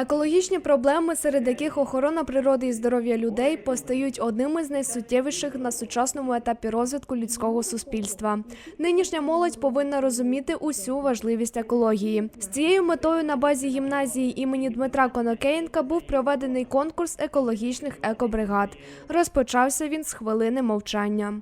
Екологічні проблеми, серед яких охорона природи і здоров'я людей постають одними з найсуттєвіших на сучасному етапі розвитку людського суспільства. Нинішня молодь повинна розуміти усю важливість екології. З цією метою на базі гімназії імені Дмитра Конокеєнка був проведений конкурс екологічних екобригад. Розпочався він з хвилини мовчання.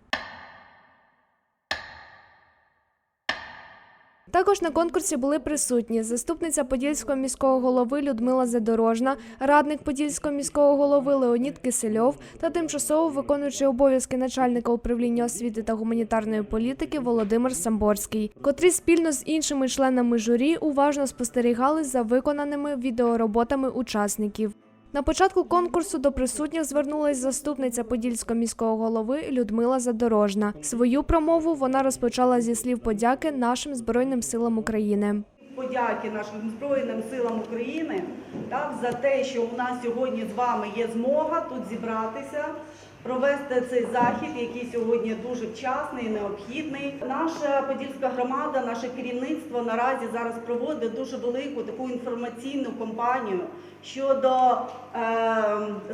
Також на конкурсі були присутні заступниця Подільського міського голови Людмила Задорожна, радник Подільського міського голови Леонід Кисельов та тимчасово виконуючий обов'язки начальника управління освіти та гуманітарної політики Володимир Самборський, котрі спільно з іншими членами журі уважно спостерігали за виконаними відеороботами учасників. На початку конкурсу до присутніх звернулась заступниця Подільського міського голови Людмила Задорожна. Свою промову вона розпочала зі слів подяки нашим збройним силам України. подяки нашим Збройним силам України так, за те, що у нас сьогодні з вами є змога тут зібратися, провести цей захід, який сьогодні дуже вчасний і необхідний. Наша подільська громада, наше керівництво наразі зараз проводить дуже велику таку інформаційну кампанію щодо е,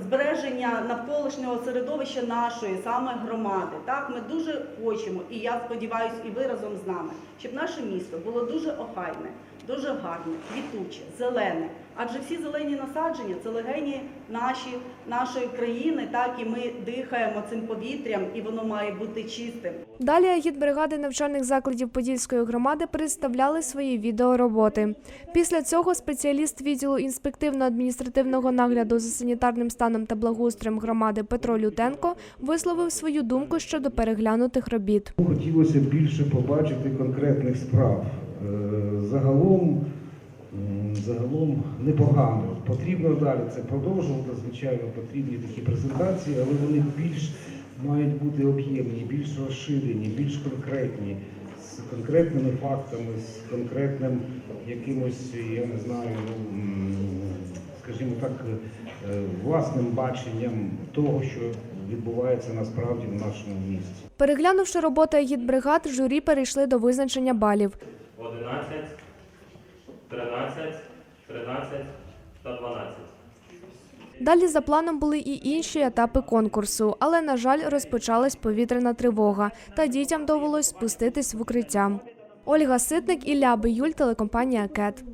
збереження навколишнього середовища нашої саме громади. Так, ми дуже хочемо, і я сподіваюся, і ви разом з нами, щоб наше місто було дуже охайне, дуже гарне, квітуче, зелене. Адже всі зелені насадження це легені наші, нашої країни, так і ми дихаємо цим повітрям, і воно має бути чистим. Далі агітбригади навчальних закладів Подільської громади представляли свої відеороботи. Після цього спеціаліст відділу інспективно-адміністративного нагляду за санітарним станом та благоустроєм громади Петро Лютенко висловив свою думку щодо переглянутих робіт. Хотілося більше побачити конкретних справ. Е, Загалом, загалом непогано. Потрібно далі це продовжувати. Звичайно, потрібні такі презентації, але вони більш мають бути об'ємні, більш розширені, більш конкретні, з конкретними фактами, з конкретним якимось, я не знаю, ну, скажімо так, е, власним баченням того, що відбувається насправді в нашому місті. Переглянувши роботу агітбригад, журі перейшли до визначення балів. 11, 13, 13 та 12. Далі за планом були і інші етапи конкурсу, але на жаль, розпочалась повітряна тривога, та дітям довелось спуститись в укриття. Ольга Ситник, Ілля Биюль, телекомпанія Кет.